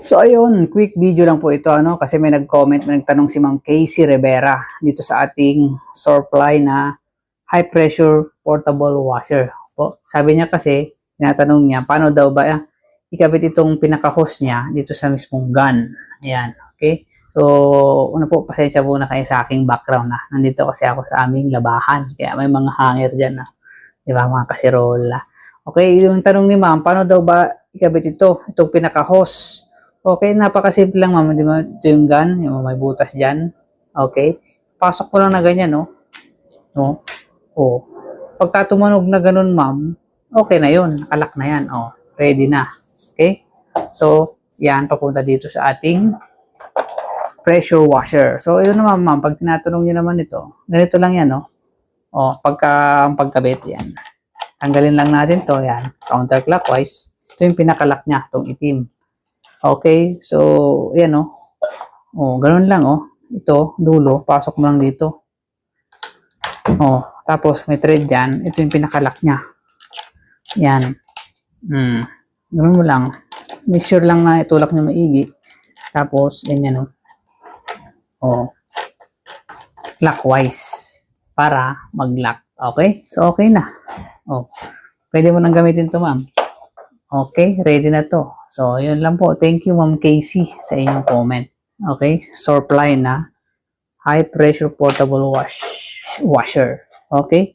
So ayun, quick video lang po ito ano kasi may nag-comment, may nagtanong si Ma'am Casey Rivera dito sa ating Surfly na high pressure portable washer. Po, sabi niya kasi, tinatanong niya, paano daw ba ah, ikabit itong pinaka-hose niya dito sa mismong gun. Ayan, okay? So, una po, pasensya po na kayo sa aking background na. Nandito kasi ako sa aming labahan. Kaya may mga hanger dyan na. Di ba, mga kasirola. Okay, yung tanong ni ma'am, paano daw ba ikabit ito? Itong pinaka-hose. Okay, napakasimple lang ma'am. Di ba? Ito yung gun, yung may butas dyan. Okay. Pasok mo lang na ganyan, no? No? O. Pagka tumunog na ganun, ma'am, okay na yun. Nakalak na yan. O, ready na. Okay? So, yan, papunta dito sa ating pressure washer. So, yun naman, ma'am, pag tinatanong niyo naman ito, ganito lang yan, no? O, pagka, ang pagkabit, yan. Tanggalin lang natin to, yan. Counterclockwise. Ito yung pinakalak niya, itong itim. Okay, so, yan? O, ganun lang, oh. Ito, dulo, pasok mo lang dito. O, tapos may thread dyan. Ito yung pinakalak niya. Yan. Hmm. Ganun mo lang. Make sure lang na itulak niya maigi. Tapos, ganyan? O, clockwise para mag-lock. Okay? So, okay na. O, pwede mo nang gamitin to, ma'am. Okay, ready na to. So, yun lang po. Thank you, Ma'am Casey, sa inyong comment. Okay, Surfline na high pressure portable wash washer. Okay?